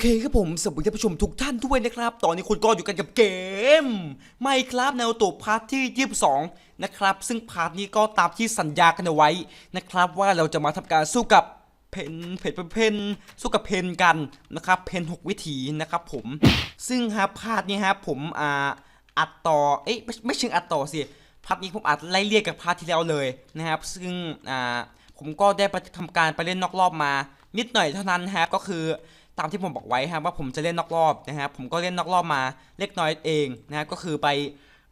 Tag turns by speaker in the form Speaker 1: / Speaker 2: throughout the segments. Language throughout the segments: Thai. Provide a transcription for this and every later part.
Speaker 1: เคครับผมสวัสดีท่านผู้ชมทุกท่านด้วยนะครับ ตอนนี้คุณก็อยู่กันกับเกมไม่ครับแนวตัวพาร์ทที่ 22 นะครับ ซึ่งพาร์ทนี้ก็ตามที่สัญญากันเอาไว้นะครับว่าเราจะมาทำการสู้กับเพนเพนเพนสู้กับเพนกันนะครับเพนหกวิถีนะครับผมซึ่งครับพาร์ทนี้ครับผมอ่าอัดต่อเอ๊ะไม่ไม่เชิงอัดต่อสิพาร์ทนี้ผมอัดไล่เรียกกับพาร์ทที่แล้วเลยนะครับซึ่งอ่าผมก็ได้ไปทำการไปเล่นนอกรอบมา นิดหน่อยเท่านั้นครับก็คือ ตามที่ผมบอกไว้ครับว่าผมจะเล่นนอกรอบนะครับผมก็เล่นนอกรอบมาเล็กน้อยเองนะครับก็คือไป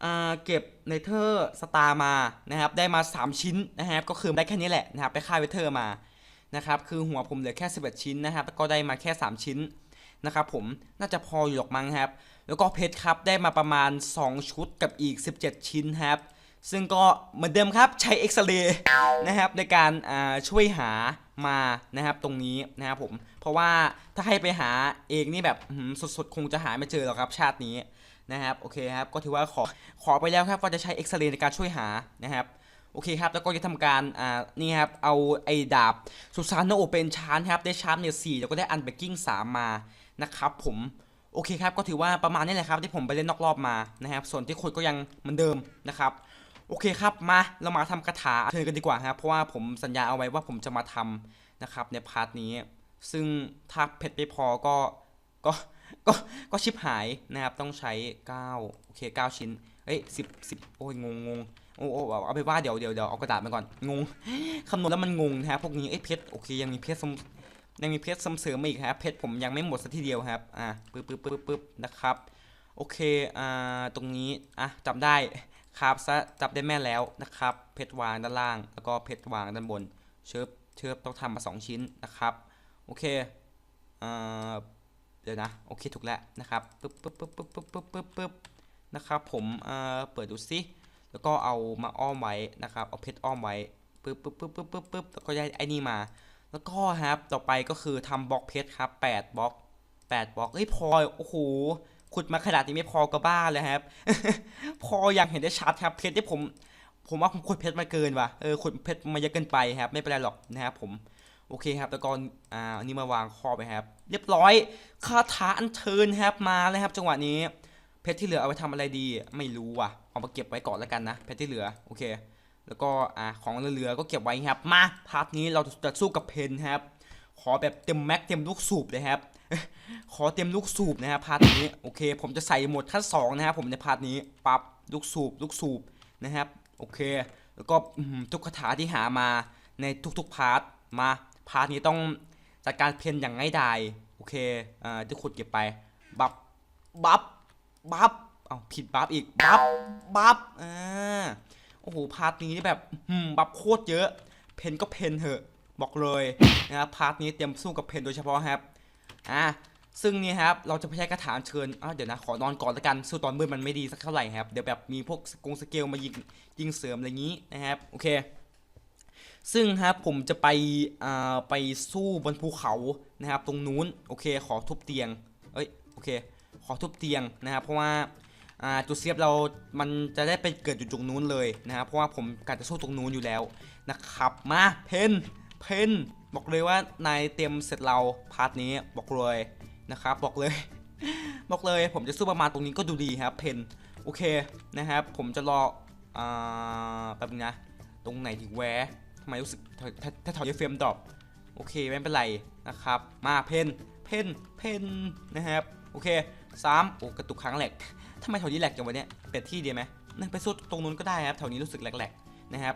Speaker 1: อ่าเก็บเนเธอร์สตาร์มานะครับได้มา 3 ชิ้นนะครับก็คือได้แค่นี้แหละนะครับไปค่าเวเทอร์มานะครับคือหัวผมเหลือแค่ 11 ชิ้นนะครับก็ได้มาแค่ 3 ชิ้นนะครับผมน่าจะพออยู่หรอกมั้งครับ แล้วก็เพชรครับได้มาประมาณ 2 ชุดกับอีก 17 ชิ้นครับซึ่งก็เหมือนเดิมครับใช้เอ็กซเรย์นะครับในการช่วยหามานะครับตรงนี้นะครับผม ราะว่าถ้าให้ไปหาเองนี่แบบสดๆ คงจะหาไม่เจอหรอกครับชาตินี้นะครับโอเคครับก็ถือว่าขอขอไปแล้วครับว่าจะใช้เอ็กซเรย์ในการช่วยหานะครับโอเคครับแล้วก็จะทำการอ่านี่ครับเอาไอ้ดาบสุสานโนโอเป็นชานครับได้ชาร์ปเนี่ยสี่แล้วก็ได้อันเบกกิ้งสามมานะครับผมโอเคครับก็ถือว่าประมาณนี้แหละครับที่ผมไปเล่นนอกรอบมานะครับส่วนที่คนก็ยังเหมือนเดิมนะครับโอเคครับมาเรามาทำคาถาเชิญกันดีกว่าครับเพราะว่าผมสัญญาเอาไว้ว่าผมจะมาทำนะครับในพาร์ทนี้ ซึ่งถ้าเพชรไม่พอก็ก็ก็ก็ชิบหายนะครับต้องใช้ 9 โอเค 9 ชิ้นเอ้ย10 10โอ้ยงงงงโอ้โอ้เอาเอาไปว่าเดี๋ยวเดี๋ยวเดี๋ยวเอากระดาษมาก่อนงงคำนวณแล้วมันงงนะครับพวกนี้เอ้ยเพชรโอเคยังมีเพชรยังมีเพชรเสริมมาอีกครับเพชรผมยังไม่หมดสักทีเดียวครับอะปึ๊บปึ๊บปึ๊บปึ๊บนะครับโอเคอ่าตรงนี้อะจำได้ครับซะจับได้แม่แล้วนะครับ เพชรวางด้านล่าง แล้วก็เพชรวางด้านบน เชิบเชิบต้องทำมาสองชิ้นนะครับ โอเคเดี๋ยวนะ โอเค ถูกแล้วนะครับปึ๊บปึ๊บปึ๊บปึ๊บปึ๊บปึ๊บปึ๊บปึ๊บนะครับ ผมอ่าเปิดดูซิ แล้วก็เอามาอ้อมไว้นะครับ เอาเพชรอ้อมไว้ปึ๊บปึ๊บปึ๊บปึ๊บปึ๊บปึ๊บแล้วก็ได้ไอ้นี่มา แล้วก็ครับ ต่อไปก็คือทำบล็อกเพชรครับ8บล็อก8บล็อกเฮ้ยพอ โอ้โห ขุดมาขนาดนี้ไม่พอก็บ้าเลยครับ พออย่างเห็นได้ชัดครับ เพชรที่ผม ผมว่าผมขุดเพชรมาเกินว่ะ เออ ขุดเพชรมาเยอะเกินไปครับ ไม่เป็นไรหรอกนะครับผม โอเคครับแล้วก็อ่าอันนี้มาวางคอไปครับ เรียบร้อยคาถาอัญเชิญครับมาเลยครับ จังหวะนี้ เพชรที่เหลือเอาไปทำอะไรดี ไม่รู้ว่ะเอามาเก็บไว้ก่อนแล้วกันนะเพชรที่เหลือโอเค แล้วก็อ่าของเหลือๆก็เก็บไว้ครับมาพาร์ทนี้เราจะสู้กับเพนครับ ขอแบบเต็มแม็กเต็มลูกสูบเลยครับขอเต็มลูกสูบนะครับพาร์ทนี้โอเค ผมจะใส่หมดขั้นสองนะครับผมในพาร์ทนี้ปั๊บลูกสูบลูกสูบนะครับ โอเค แล้วก็อื้อหือทุกคาถาที่หามาในทุกๆพาร์ทมา พาร์ทนี้ต้องจัดการเพนอย่างง่ายดายโอเคอ่าที่ขุดเก็บไป บับ บับ บับ เอาผิดบับอีก บับ บับ อ่า โอ้โห พาร์ทนี้แบบหืมบัฟโคตรเยอะ เพนก็เพนเถอะ บอกเลยนะครับพาร์ทนี้เตรียมสู้กับเพนโดยเฉพาะครับ อ่า ซึ่งนี่ครับ เราจะไม่ใช้กระถางเชิญอ้าวเดี๋ยวนะ ขอนอนก่อนละกัน สู้ตอนมืดมันไม่ดีสักเท่าไหร่ครับ เดี๋ยวแบบมีพวกกงสเกลมายิงยิงเสริมอะไรอย่างนี้นะครับ โอเค ซึ่งครับผมจะไปอ่าไปสู้บนภูเขานะครับ ตรงนู้นโอเคขอทุบเตียงเอ้ยโอเค ขอทุบเตียงนะครับ เพราะว่าอ่าจุดเซฟเรา มันจะได้ไปเกิดอยู่ตรงนู้นเลยนะครับเพราะว่าผมกะจะสู้ตรงนู้นอยู่แล้วนะครับมาเพนเพนบอกเลยว่านายเตรียมเสร็จเราพาร์ทนี้บอกเลยนะครับบอกเลย บอกเลยผมจะสู้ประมาณตรงนี้ก็ดูดีครับเพนโอเคนะครับผมจะรออ่าแป๊บนึงนะ ตรงไหนถึงแวะ ทำไมรู้สึกถ้าถ้าถ้าถอยเฟรมดรอปโอเคไม่เป็นไรนะครับ มาเพนเพนเพนนะครับโอเคสามโอ้กระตุกครั้งแหลกทำไมแถวนี้แหลกจังวะเนี่ยเปลี่ยนที่ดีไหมนั่นไปสู้ตรงนู้นก็ได้ครับแถวนี้รู้สึกแหลกๆนะครับ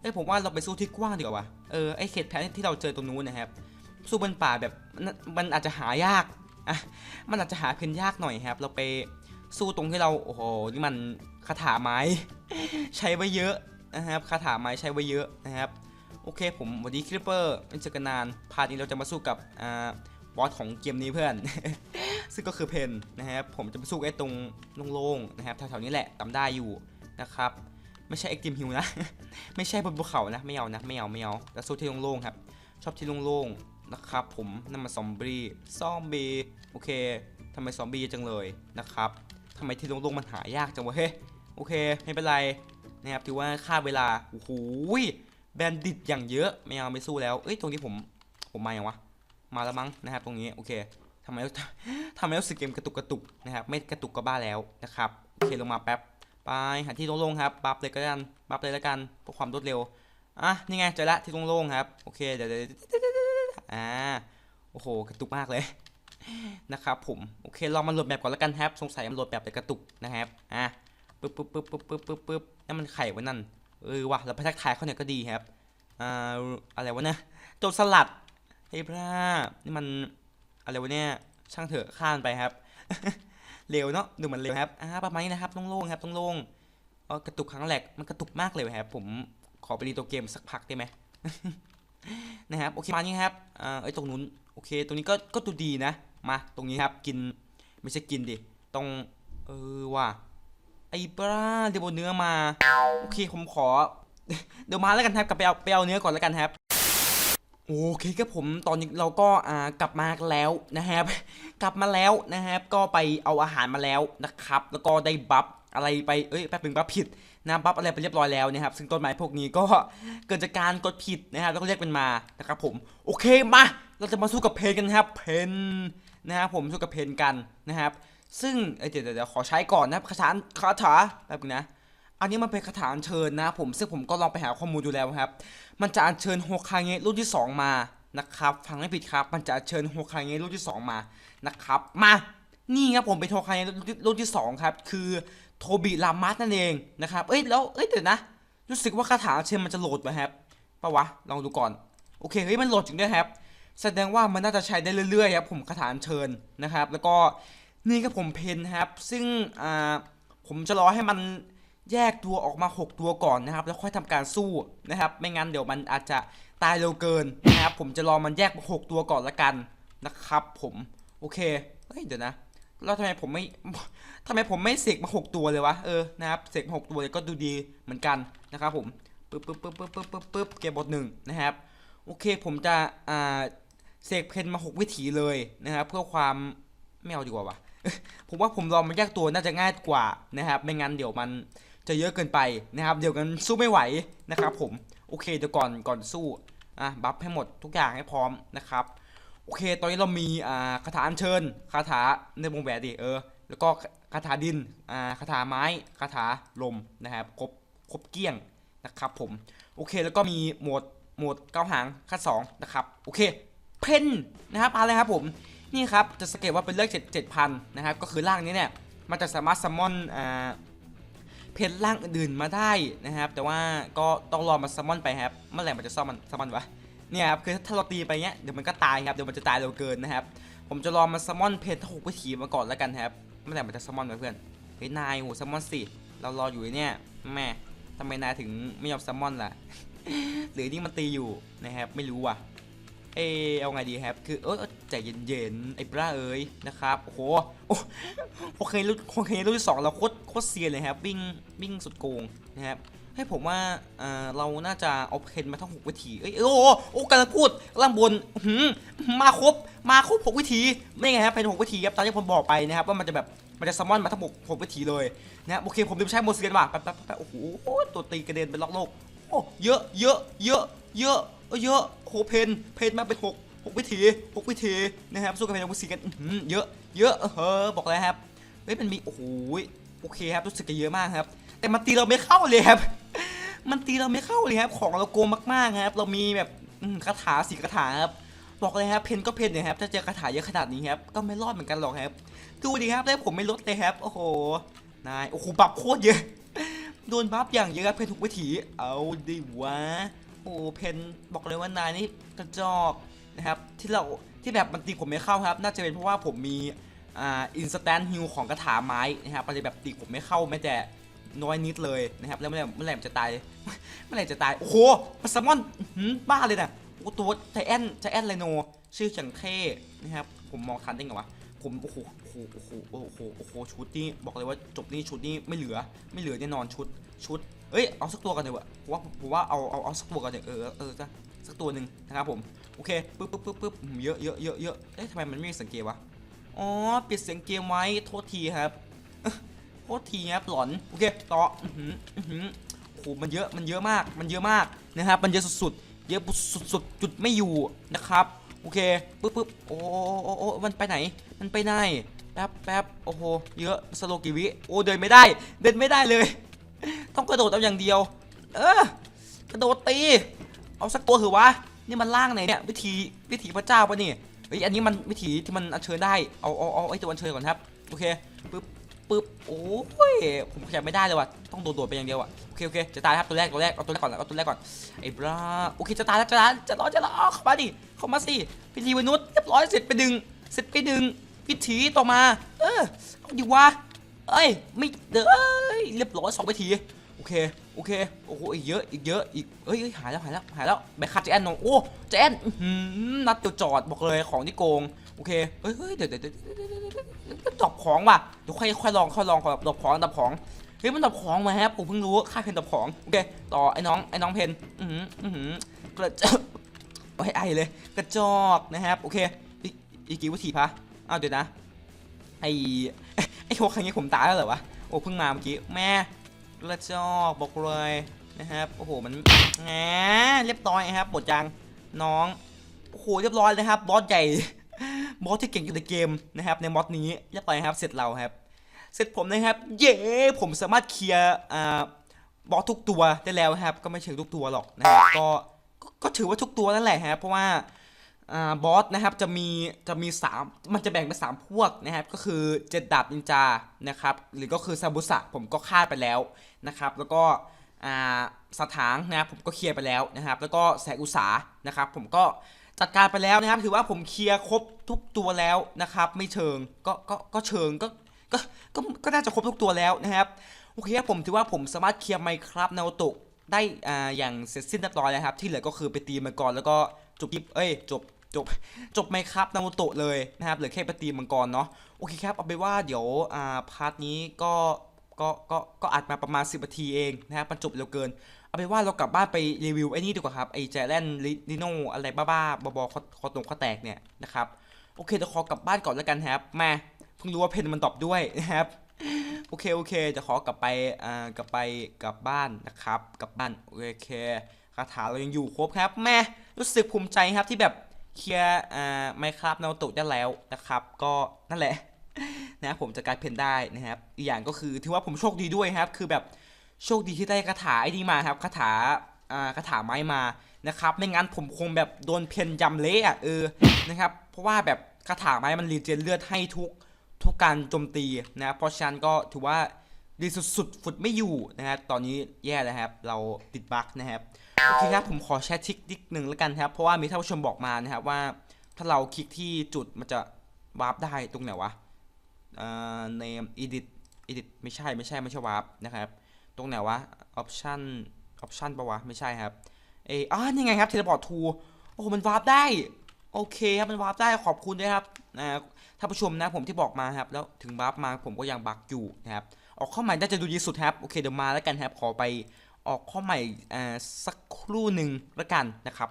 Speaker 1: เอ้ผมว่าเราไปสู้ที่กว้างดีกว่าวะเออไอเขตแพ้ที่เราเจอตรงนู้นนะครับ สู้บนป่าแบบมันมันอาจจะหายากอะมันอาจจะหาเพนยากหน่อยครับ เราไปสู้ตรงที่เราโอ้โหนี่มันคาถาไม้ ใช้ไว้เยอะ นะครับคาถาไม้ใช้ไว้เยอะนะครับโอเคผมวันนี้คลิปเปอร์เป็นเจอกันนานพาร์ทนี้เราจะมาสู้กับอ่าบอสของเกมนี้เพื่อน ซึ่งก็คือเพนนะครับผมจะไปสู้ไอ้ตรงโล่งๆนะครับแถวๆนี้แหละจำได้อยู่นะครับไม่ใช่เอ็กติมฮิวนะ ไม่ใช่บนภูเขานะไม่เอานะไม่เอาไม่เอาแต่สู้ที่โล่งๆครับชอบที่โล่งๆนะครับผมนั่นมาซอมบี้ซอมบี้โอเคทำไมซอมบี้เยอะจังเลยนะครับทำไมที่โล่งๆมันหายากจังวะเฮ้โอเค ไม่เป็นไร นะครับถือว่าค่าเวลาโอ้โหแบนดิตอย่างเยอะไม่เอาไม่สู้แล้วเอ้ยตรงนี้ผมผมมาอย่างวะมาแล้วมั้งนะครับตรงนี้โอเคทำไมทำไมรู้สึกเกมกระตุกกระตุกนะครับไม่กระตุกก็บ้าแล้วนะครับโอเคลงมาแป๊บไปหาที่โล่งๆครับบัฟเลยก็กันบัฟเลยแล้วกันเพื่อความรวดเร็วอะนี่ไงเจอละที่โล่งๆครับโอเคเดี๋ยวเดี๋ยวอ่าโอ้โหกระตุกมากเลยนะครับผมโอเคลองมาโหลดแบบก่อนแล้วกันครับสงสัยมันโหลดแบบแต่กระตุกนะครับอะปึ๊บปึ๊บปึ๊บปึ๊บปึ๊บปึ๊บ นั่นมันไข่ไว้นั่นเออวะแล้วพทักทายเขาเนี่ยก็ดีครับอ่าอะไรวะนะโจรสลัดเฮ้ยพระนี่มันอะไรวะเนี่ยช่างเถอะข้ามไปครับเร็วเนาะดูเหมือนเร็วครับอ่าประมาณนี้นะครับโล่งๆครับโล่งๆกระตุกครั้งแรกมันกระตุกมากเลยครับ ผมขอไปรีตัวเกมสักพักได้ไหมนะครับโอเคมานี้ครับอ่าเอ้ตรงนู้นโอเค ตรงนี้ก็ก็ดูดีนะ มาตรงนี้ครับกินไม่ใช่กินดิตรงเออว่ะ ไอ้ปลาเดี๋ยวบนเนื้อมา โอเคผมขอ เดี๋ยวมาแล้วกันครับกลับไปเอาไปเอาเนื้อก่อนแล้วกันครับ โอเคครับผมตอนนี้เราก็อ่ากลับมาแล้วนะครับ กลับมาแล้วนะครับ ก็ไปเอาอาหารมาแล้วนะครับ แล้วก็ได้บัฟอะไรไปเอ้ยแป๊บนึงบัฟผิดนะบัฟอะไรไปเรียบร้อยแล้วนะครับ ซึ่งต้นไม้พวกนี้ก็เกิดจากการกดผิดนะครับแล้วก็เรียกมันมานะครับผมโอเคมา เราจะมาสู้กับเพนกันครับเพน นะครับผมสู้กับเพนกันนะครับ ซึ่งเเดี๋ยวเดี๋ยวขอใช้ก่อนนะครับคาถาคาถาแป๊บนึงนะอันนี้มันเป็นคาถาอัญเชิญนะผมซึ่งผมก็ลองไปหาข้อมูลดูแล้วครับ มันจะอัญเชิญโฮคาเงะรุ่นที่ 2 มานะครับฟังไม่ผิดครับ มันจะอัญเชิญโฮคาเงะรุ่นที่ 2 มานะครับ มานี่ครับผมเป็นโฮคาเงะรุ่นที่ 2 ครับ คือโทบิรามัสนั่นเองนะครับเอ้ยแล้วเอ้ยเดี๋ยวนะรู้สึกว่าคาถาเชิญมันจะโหลดไหมครับปะวะลองดูก่อนโอเคเฮ้ยมันโหลดจริงด้วยครับ แสดงว่ามันน่าจะใช้ได้เรื่อยๆครับผมคาถาเชิญนะครับ แล้วก็นี่ครับผมเพนครับ ซึ่งอ่าผมจะรอให้มันแยกตัวออกมา 6 ตัวก่อนนะครับ แล้วค่อยทำการสู้นะครับ ไม่งั้นเดี๋ยวมันอาจจะตายเร็วเกินนะครับ ผมจะรอมันแยกมา6ตัวก่อนละกันนะครับ ผมโอเคเฮ้ยเดี๋ยวนะแล้วทำไมผมไม่ทำไมผมไม่เสกมา 6 ตัวเลยวะเออนะครับเสกมา6ตัวเลยก็ดูดีเหมือนกันนะครับผมปึ๊บปึ๊บปึ๊บปึ๊บปึ๊บปึ๊บปึ๊บเกมบทหนึ่งนะครับโอเคผมจะอ่า เสกเพนมา 6 วิถีเลยนะครับเพื่อความไม่เอาดีกว่าวะผมว่าผมลองมันแยกตัวน่าจะง่ายกว่านะครับไม่งั้นเดี๋ยวมันจะเยอะเกินไปนะครับ เดี๋ยวกันสู้ไม่ไหวนะครับ ผมโอเคเดี๋ยวก่อนก่อนสู้อะบัฟให้หมดทุกอย่างให้พร้อมนะครับโอเค ตอนนี้เรามีอ่าคาถาอัญเชิญคาถาในวงแหวนดิเออแล้วก็คาถาดินอ่าคาถาไม้คาถาลมนะครับครบครบเกี้ยงนะครับผมโอเคแล้วก็มีโหมดโหมดเก้าหางขั้นสองนะครับโอเค เพนนะครับอะไรครับผมนี่ครับจะสังเกตว่าเป็นเลขเจ็ดพันนะครับก็คือร่างนี้เนี่ยมันจะสามารถซัมมอนอ่าเพนร่างอื่นมาได้นะครับ แต่ว่าก็ต้องรอมาซัมมอนไปครับเมื่อไหร่มันจะซัมมอนซัมมอนวะเนี่ยครับคือถ้าเราตีไปเงี้ยเดี๋ยวมันก็ตายครับเดี๋ยวมันจะตายเร็วเกินนะครับ ผมจะรอมาซัมมอนเพนทั้งหกวิถีมาก่อนแล้วกันครับเมื่อไหร่มันจะซัมมอนวะเพื่อนเฮ้ยนายโหซัมมอนสิเรารออยู่เนี่ยแม่ทำไมนายถึงไม่ยอมซัมมอนล่ะหรือนี่มันตีอยู่นะครับไม่รู้ว่ะ เออเอาไงดีครับคือเออใจเย็นๆไอ้ปลาเอ้ยนะครับโอ้โหโอเครุ่นโอเครุ่นที่สองเราโคตรโคตรเซียนเลยครับวิ่งวิ่งสุดโกงนะครับให้ผมว่าเออเราน่าจะเอาเพนมาทั้งหกวิธีเอ้ยโอ้โอ้กำลังพูดล่างบนหืมมาครบมาครบหกวิธีไม่ไงครับเพนหกวิธีครับตามที่ผมบอกไปนะครับว่ามันจะแบบมันจะซัมมอนมาทั้งหกหกวิธีเลยนะโอเคผมลืมใช้โมเซียนว่ะแป๊บแป๊บแป๊บโอ้โหตัวตีกระเด็นเป็นล็อกโลกโอ้เยอะเยอะเยอะเยอะ เออเยอะโหเพนเพนมาเป็นหกหกวิธีหกวิธีนะครับสู้กับเพนวิธีกันเยอะเยอะเออบอกแล้วครับเฮ้ยมันมีโอ้โหโอเคครับรู้สึกจะเยอะมากครับ แต่มันตีเราไม่เข้าเลยครับ มันตีเราไม่เข้าเลยครับ ของเราโกงมากๆครับ เรามีแบบคาถาสีคาถาครับบอกเลยครับเพนก็เพนเนี่ยครับถ้าเจอคาถาเยอะขนาดนี้ครับก็ไม่รอดเหมือนกันหรอกครับดูดิครับแล้วผมไม่ลดเลยครับโอ้โหนายโอ้โหบัฟโคตรเยอะโดนบัฟอย่างเยอะครับเพนทุกวิถีเอาดิวะ โอ้เพนบอกเลยว่านายนี่กระจอกนะครับที่เราที่แบบมันตีผมไม่เข้าครับ น่าจะเป็นเพราะว่าผมมีอ่าอินสแตนฮิลของกระถาไม้นะครับมันเลยแบบตีผมไม่เข้าแม้แต่น้อยนิดเลยนะครับแล้วเมื่อไหร่เมื่อไหร่จะตายเมื่อไหร่จะตายโอ้โหมันซัมมอนหือบ้าเลยนะโอ้ตัวไทแอนไทแอนไลโนชื่อจังเท่นะครับผมมองทันได้ไงวะ ผมโอ้โหโอ้โหโอ้โหโอ้โหโอ้โหชุดนี่บอกเลยว่าจบนี่ชุดนี่ไม่เหลือไม่เหลือแน่นอนชุดชุดเอ้ยเอาสักตัวกันเถอะผมว่าผมว่าเอาเอาเอาสักตัวกันเถอะเออเออจ้ะสักตัวหนึ่งนะครับผมโอเคปึ๊บปึ๊บปึ๊บปึ๊บเยอะเยอะเยอะเยอะเอ๊ะทำไมมันไม่สียงเกมวะอ๋อปิดเสียงเกมไว้โทษทีครับโทษทีครับหลอนโอเคต่ออือหืออือหือโอ้โหมันเยอะมันเยอะมากมันเยอะมากนะครับมันเยอะสุดๆเยอะสุดๆจุดไม่อยู่นะครับโอเคปึ๊บปึ๊บโอ้โอ้โอ้มันไปไหน มันไปไหนแป๊บแป๊บโอ้โห เยอะสโลกิวิ โอ้เดินไม่ได้ เดินไม่ได้เลย ต้องกระโดดเอาอย่างเดียว เออกระโดดตี เอาสักตัวเถอะวะ นี่มันล่างไหนเนี่ย วิธีวิธีพระเจ้าปะนี่เฮ้ยอันนี้มันวิธีที่มันอัญเชิญได้ เอาเอาเอาไอตัวอัญเชิญก่อนครับ โอเคปึ๊บปึ๊บ โอ้ย ผมขยับไม่ได้เลยว่ะ ต้องโดดๆไปอย่างเดียวอะ โอเคโอเค จะตายครับตัวแรกตัวแรก เอาตัวแรกก่อนเอาตัวแรกก่อน ไอ้บราโอเคจะตายแล้วจะตายจะรอดจะรอดเข้ามาดิ เข้ามาสิพิธีมนุษย์เรียบร้อยเสร็จไปดึง เสร็จไปดึง พิธีต่อมา เออเอาดิวะเอ้ยไม่เด้อเอ้ยเรียบร้อยสองพิธีโอเคโอเคโอ้โหอีกเยอะอีกเยอะอีกเอ้ยเอ้ยหายแล้วหายแล้วหายแล้วไปคัดเจแอนนองโอ้เจแอนนัดเดียวจอดบอกเลยของที่โกงโอเคเฮ้ยเฮ้ยเดี๋ยวเดี๋ยวเดี๋ยวเดี๋ยวเดี๋ยวเดี๋ยวเดี๋ยวดรอปของว่ะเดี๋ยวค่อยค่อยลองค่อยลองก่อนดรอปของดรอปของเฮ้ยมันดรอปของมาครับผมเพิ่งรู้ค่าเพนดรอปของโอเคต่อไอ้น้องไอ้น้องเพนอือหืออือหือกระจอกโอ้ยไอเลย กระจอกนะครับโอเคอีกกี่วิธีพะ อ้าวเดี๋ยวนะ ไอไอโคครั้งนี้ผมตายแล้วเหรอวะ โอ้เพิ่งมาเมื่อกี้แม่กระจอกบอกเลยนะครับโอ้โหมันแหมเรียบร้อยครับหมดยังน้องโอ้โหเรียบร้อยนะครับบอสใหญ่บอสที่เก่งอยู่ในเกมนะครับในมอดนี้เรียบร้อยครับเสร็จเราครับ เสร็จผมนะครับ เย้ผมสามารถเคลียร์อ่าบอสทุกตัวได้แล้วครับ ก็ไม่เชิงทุกตัวหรอกนะครับก็ก็ถือว่าทุกตัวนั่นแหละครับเพราะว่า บอสนะครับจะมีจะมีสามมันจะแบ่งเป็นสามพวกนะครับก็คือเจ็ดดาบนินจานะครับหรือก็คือซาบุสะผมก็ฆ่าไปแล้วนะครับแล้วก็อ่าสถางนะครับผมก็เคลียร์ไปแล้วนะครับแล้วก็แสงอุสานะครับผมก็จัดการไปแล้วนะครับถือว่าผมเคลียร์ครบทุกตัวแล้วนะครับไม่เชิงก็ก็ก็เชิงก็ก็ก็ก็น่าจะครบทุกตัวแล้วนะครับโอเคครับผมถือว่าผมสามารถเคลียร์ไมครับนาโตะได้อ่าอย่างเสร็จสิ้นเรียบร้อยแล้วครับที่เหลือก็คือไปตีมังกรแล้วก็จบคลิปเอ้ยจบ จบจบไหมครับนารูโตะเลยนะครับเหลือแค่ปตีมังกรเนาะโอเคครับเอาไปว่าเดี๋ยวอ่าพาร์ทนี้ก็ก็ก็ก็อัดมาประมาณ 10นาทีเองนะครับมันจบเร็วเกิน เอาไปว่าเรากลับบ้านไปรีวิวไอ้นี่ดีกว่าครับไอ้แจแลนลิโนอะไรบ้าๆบอๆคอคอตรงคอแตกเนี่ยนะครับโอเคเดี๋ยวขอกลับบ้านก่อนแล้วกันครับมาเพิ่งรู้ว่าเพนมันตอบด้วยนะครับโอเคโอเคจะขอกลับไปอ่ากลับไปกลับบ้านนะครับกลับบ้านโอเคคาถาเรายังอยู่ครบครับแม่รู้สึกภูมิใจครับที่แบบ เคลียร์อ่าไมครับนาโตะได้แล้วนะครับ ก็นั่นแหละนะผมจะกลายเพนได้นะครับ อีกอย่างก็คือถือว่าผมโชคดีด้วยครับ คือแบบโชคดีที่ได้คาถาไอ้นี่มาครับคาถาอ่าคาถาไม้มานะครับไม่งั้นผมคงแบบโดนเพนยำเละอะเออนะครับ เพราะว่าแบบคาถาไม้มันรีเจนเลือดให้ทุกทุกการโจมตีนะเพราะฉะนั้นก็ถือว่า ดีสุดๆฟุดไม่อยู่นะครับ ตอนนี้แย่แล้วครับ เราติดบั๊กนะครับ โอเคครับ ผมขอแชร์ทิกนิดหนึ่งแล้วกันครับ เพราะว่ามีท่านผู้ชมบอกมานะครับว่า ถ้าเราคลิกที่จุดมันจะวาร์ปได้ตรงไหนวะเอ่อ name edit edit ไม่ใช่ไม่ใช่ไม่ใช่วาร์ปนะครับ ตรงไหนวะ option option ปะวะ ไม่ใช่ครับ เอออ่านี่ไงครับ teleport to โอ้โหมันวาร์ปได้ โอเคครับ มันวาร์ปได้ ขอบคุณด้วยครับนะท่านผู้ชมนะผมที่บอกมาครับ แล้วถึงวาร์ปมาผมก็ยังบั๊กอยู่นะครับ ออกข้อใหม่น่าจะดูดีสุดครับโอเคเดี๋ยวมาแล้วกันครับขอไปออกข้อใหม่อ่าสักครู่หนึ่งแล้วกันนะครับ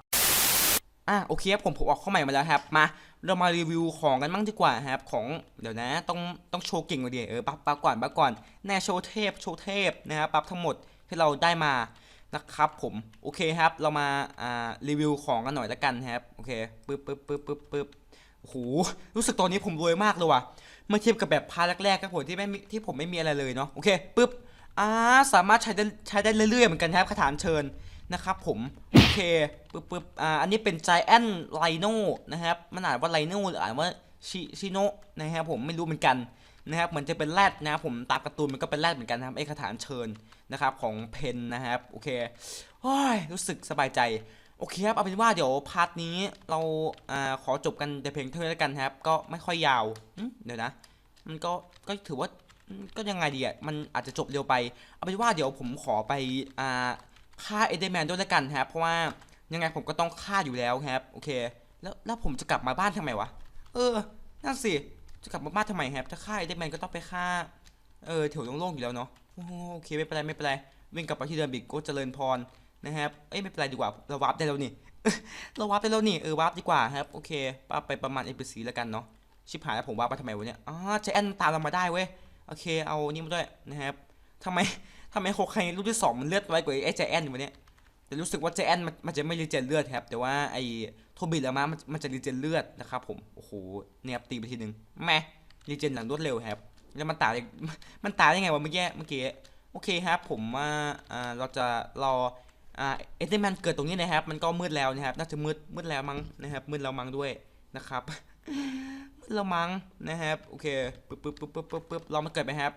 Speaker 1: อะโอเคครับผมผมออกข้อใหม่มาแล้วครับมาเรามารีวิวของกันบ้างดีกว่าครับของเดี๋ยวนะต้องต้องโชว์เก่งกว่าเดียวเออปั๊บปั๊บก่อนปั๊บก่อนแน่โชว์เทพโชว์เทพนะครับปั๊บทั้งหมดที่เราได้มานะครับผมโอเคครับเรามาอ่ารีวิวของกันหน่อยล้วกันครับโอเคปึ๊บปึ๊บปึ๊บปึ๊บปึ๊บโอ้โหรู้สึกตอนนี้ผมรวยมากเลยว่ะ เมื่อเทียบกับแบบพาร์ทแรกๆครับผมที่ไม่ที่ผมไม่มีอะไรเลยเนาะโอเคปึ๊บอ่าสามารถใช้ได้ใช้ได้เรื่อยๆเหมือนกันครับคาถาเชิญนะครับผมโอเคปึ๊บปึ๊บอ่าอันนี้เป็น Giant Rhino นะครับมันอ่านว่า Rhino หรืออ่านว่าชิชิโนนะครับผมไม่รู้เหมือนกันนะครับเหมือนจะเป็นแรดนะครับผมตามการ์ตูนมันก็เป็นแรดเหมือนกันนะครับไอ้คาถาเชิญนะครับของเพนนะครับโอเคโอ้ยรู้สึกสบายใจ โอเคครับเอาเป็นว่าเดี๋ยวพาร์ทนี้เราอ่าขอจบกันแต่เพียงเท่านี้แล้วกันครับ ก็ไม่ค่อยยาวเดี๋ยวนะ มันก็ก็ถือว่าก็ยังไงดีอะมันอาจจะจบเร็วไป เอาเป็นว่าเดี๋ยวผมขอไปอ่าฆ่าเอเดแมนด้วยแล้วกันครับ เพราะว่ายังไงผมก็ต้องฆ่าอยู่แล้วครับ โอเค แล้วแล้วผมจะกลับมาบ้านทำไมวะ เออนั่นสิจะกลับมาบ้านทำไมครับถ้าฆ่าเอเดแมนก็ต้องไปฆ่าเออแถวโล่งๆอยู่แล้วเนาะโอ้โหโอเคไม่เป็นไรไม่เป็นไรวิ่งกลับไปที่เดิมอีกก็เจริญพร นะครับ เอ้ยไม่เป็นไรดีกว่าเราวาร์ปได้แล้วนี่ เราวาร์ปได้แล้วนี่เออวาร์ปดีกว่าครับโอเคป้าไปประมาณ NPC แล้วกันเนาะชิบหายแล้วผมวาร์ปไปทำไมวะเนี่ยอ๋อเจแอนตามเรามาได้เว้ยโอเคเอานี่มาด้วยนะครับทำไมทำไมโคไครุ่นที่สองมันเลือดไวกว่าไอ้ใจแอนอยู่วะเนี่ยแต่รู้สึกว่าเจแอนมันมันจะไม่รีเจนเลือดครับแต่ว่าไอ้โทบิแล้วมามันมันจะรีเจนเลือดนะครับผมโอ้โหเนี่ยตีไปทีนึงแม่รีเจนอย่างรวดเร็วครับแล้วมันตายมันตายได้ไงวะเมื่อกี้เมื่อกี้โอเคครับผมอ่าเราจะรอ อ่าเอเดแมนเกิดตรงนี้นะครับ มันก็มืดแล้วนะครับ น่าจะมืดมืดแล้วมั้งนะครับ มืดแล้วมั้งด้วยนะครับมืดแล้วมั้งนะครับ โอเคปึ๊บปึ๊บปึ๊บปึ๊บปึ๊บปึ๊บเรอมันเกิดไหมครับ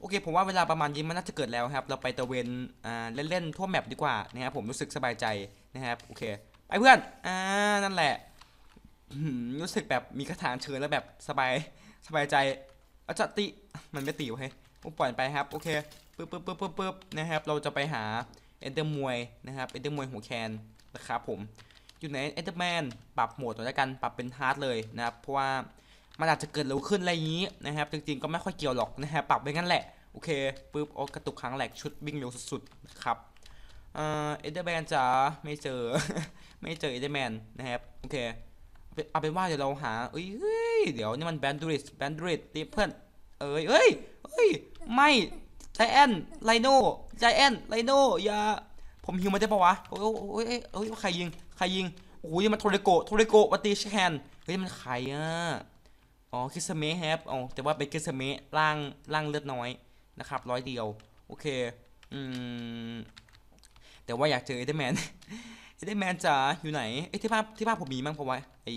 Speaker 1: โอเค ผมว่าเวลาประมาณนี้มันน่าจะเกิดแล้วครับ เราไปตะเวนอ่าเล่นๆทั่วแมปดีกว่านะครับ ผมรู้สึกสบายใจนะครับ โอเค ไปเพื่อน อ่า นั่นแหละ รู้สึกแบบมีกระถางเชิญแล้วแบบสบายสบายใจอาจติ มันไม่ตีวะเฮ้ยปล่อยไปครับ โอเคปึ๊บปึ๊บปึ๊บปึ๊บปึ๊บนะครับ เราจะไปหา เอนเดอร์มวยนะครับเอนเดอร์มวยหัวแคนนะครับผมอยู่ไหนเอนเดอร์แมนปรับโหมดตัวแล้วกันปรับเป็นฮาร์ดเลยนะครับเพราะว่ามันอาจจะเกิดเร็วขึ้นอะไรอย่างนี้นะครับ จริงๆก็ไม่ค่อยเกี่ยวหรอกนะฮะปรับไปงั้นแหละโอเคปุ๊บโอ้กระตุกครั้งแหลกชุดวิ่งเร็วสุดๆนะครับเอ่อเดอร์แมนจ๋าไม่เจอไม่เจอเอเดอร์แมนนะครับโอเคเอาเป็นว่าเดี๋ยวเราหาเอ้ยเดี๋ยวนี่มันแบนดูริสแบนดูริสตีเพื่อนเอ้ยเอ้ยเอ้ยไม่ จแอนไลโนใจแอนไลโน่อย่าผมหิวมาได้ปะวะโอ้ยโอ้ยโอ้ยใครยิงใครยิงโอ้ยมันโทริโกโทริโกะวัตตีชแคนเฮ้ยมันใครอะอ๋อคิสเมะครับอ๋อแต่ว่าเป็นคิสเมะร่างร่างเลือดน้อยนะครับร้อยเดียวโอเคอืมแต่ว่าอยากเจอเอเดแมนเอเดแมนจ๋าอยู่ไหนเอ้ที่ภาพที่ภาพผมมีมั้งเพราะว่าไอ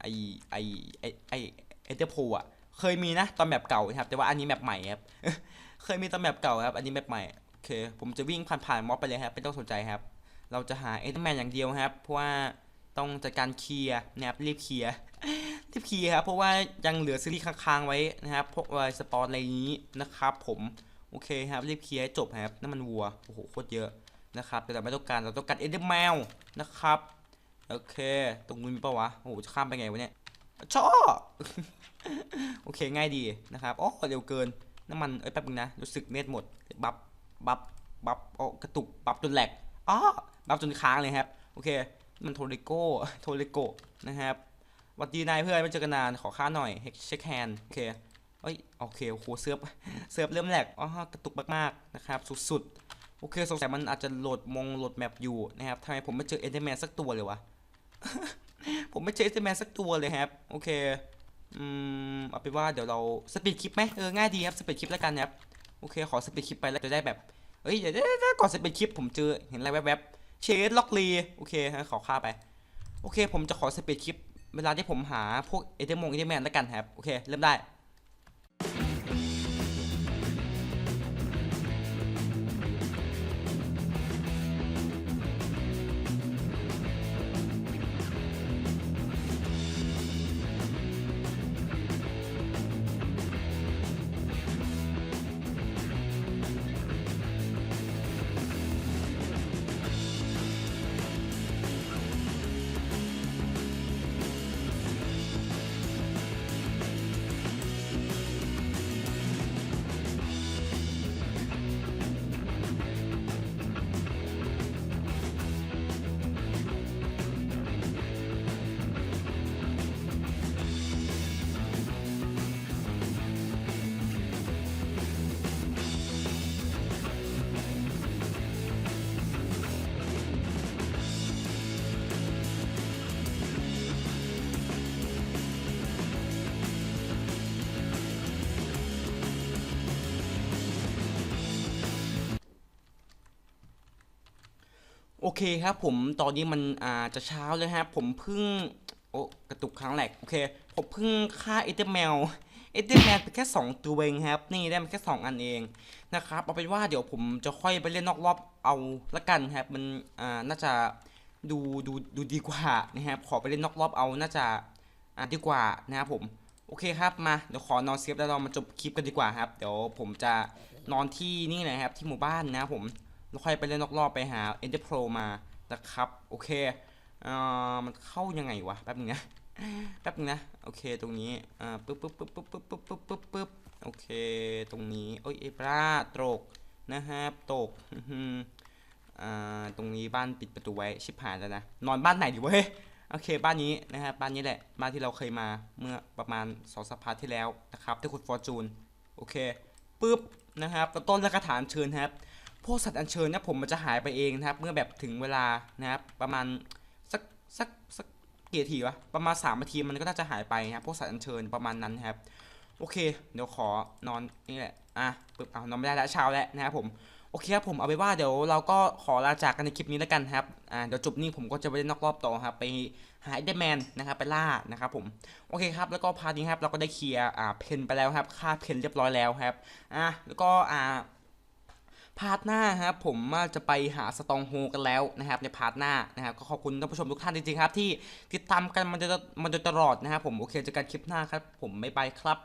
Speaker 1: ไอไอไอไอเอเดโพอะเคยมีนะตอนแบบเก่าครับแต่ว่าอันนี้แบบใหม่ครับ เคยมีตอนแบบเก่าครับ อันนี้แบบใหม่ โอเค ผมจะวิ่งผ่านๆม็อบไปเลยครับไม่ต้องสนใจครับ เราจะหาเอเดอร์แมนอย่างเดียวครับ เพราะว่าต้องจัดการเคลียร์นะครับรีบเคลียร์ที่พียร์ครับ เพราะว่ายังเหลือซีรีส์ค้างๆไว้นะครับพวกวสปอร์ตอะไรนี้นะครับ ผมโอเคครับรีบเคลียร์จบครับน้ำมันวัวโอ้โหโคตรเยอะนะครับแต่เราไม่ต้องการเราต้องการเอ็นเดอร์แมวนะครับโอเค ตรงนู้มีปะวะโอ้โหจะข้ามไปไงวะเนี่ยชอโอเคง่ายดีนะครับโอ้เร็วเกิน น้ำมัน เอ้ยแป๊บนึงนะ รู้สึกเน็ตหมด บัฟบัฟบัฟโอ้กระตุก บัฟจนแหลกอ๋อบัฟจนค้างเลยครับ โอเค มันโทริโก้ โทริโกนะครับวัดดีนายเพื่อนไม่เจอกันนาน ขอค่าหน่อย เช็คแฮนด์โอเคเอ้ย โอเค โอ้โห เซิร์ฟ เซิร์ฟเริ่มแหลกอ๋อกระตุกมากๆ นะครับ สุดๆ โอเค สงสัยมันอาจจะโหลดมงโหลดแมปอยู่นะครับทำไมผมไม่เจอเอเดอร์แมนสักตัวเลยวะ ผมไม่เจอเอเดอร์แมนสักตัวเลยครับ โอเค อืมเอาเป็นว่าเดี๋ยวเราสปีดคลิปไหมเออง่ายดีครับสปีดคลิปแล้วกันครับโอเคขอสปีดคลิปไปแล้วจะได้แบบเอ้ยเดี๋ยวก่อนสปีดคลิปผมเจอเห็นอะไรแวบๆเชดล็อกลีโอเคฮะขอค่าไปโอเค ผมจะขอสปีดคลิปเวลาที่ผมหาพวกเอเดมงเอเดแมนแล้วกันครับโอเคเริ่มได้ เคครับผมตอนนี้มันอ่าจะเช้าเลยครับผมเพิ่ง โอ้กระตุกครั้งแรกโอเค ผมเพิ่งฆ่าเอเดอร์แมวเอเดอร์แมนไปแค่ 2 ตัวเองครับ นี่ได้มาแค่ 2 อันเองนะครับเอาเป็นว่าเดี๋ยวผมจะค่อยไปเล่นนอกรอบเอาละกันครับมันอ่าน่าจะดูดูดูดีกว่านะครับขอไปเล่นนอกรอบเอาน่าจะอ่าดีกว่านะครับผมโอเคครับมาเดี๋ยวขอนอนเซฟแล้วเรามาจบคลิปกันดีกว่าครับ เดี๋ยวผมจะนอนที่นี่นะครับที่หมู่บ้านนะครับผม แล้วค่อยไปเล่นนอกรอบไปหา Ender Pro มานะครับ โอเคเอ่อมันเข้ายังไงวะแป๊บนึงนะแป๊บนึงนะ โอเคตรงนี้อ่าปึ๊บปึ๊บปึ๊บปึ๊บปึ๊บปึ๊บปึ๊บปึ๊บปึ๊บโอเค ตรงนี้โอ้ยเอปราตกนะครับตกอื้อหืออ่าตรงนี้บ้านปิดประตูไว้ชิบหายแล้วนะนอนบ้านไหนดีวะเฮ้ยโอเคบ้านนี้นะครับบ้านนี้แหละบ้านที่เราเคยมาเมื่อประมาณสองสัปดาห์ที่แล้วนะครับที่คุณฟอร์จูนโอเคปึ๊บนะครับแล้วต้นและกระถานเชิญครับ พวกสัตว์อัญเชิญเนี่ยผมมันจะหายไปเองนะครับ เมื่อแบบถึงเวลานะครับ ประมาณสักสักสักกี่นาทีวะประมาณ3นาทีมันก็น่าจะหายไปนะครับพวกสัตว์อัญเชิญประมาณนั้นนะครับ โอเค เดี๋ยวขอนอนนี่แหละอะปึ๊บเอานอนไม่ได้แล้วเช้าแล้วนะครับผมโอเคครับผมเอาไปว่าเดี๋ยวเราก็ขอลาจากกันในคลิปนี้แล้วกันครับอ่าเดี๋ยวจบนี่ผมก็จะไปเล่นนอกรอบต่อครับไปหาไอเดแมนนะครับไปล่านะครับผมโอเคครับแล้วก็พาร์ทนี้ครับเราก็ได้เคลียร์อ่าเพนไปแล้วครับค่าเพนเรียบร้อยแล้วครับอะแล้วก็อ่า พาร์ทหน้าครับผมจะไปหาสตองโฮกันแล้วนะครับในพาร์ทหน้านะครับก็ขอบคุณท่านผู้ชมทุกท่านจริงๆครับที่ติดตามกันมันจะมันจะตลอดนะครับผมโอเคเจอกันคลิปหน้าครับผมไม่ไปครับ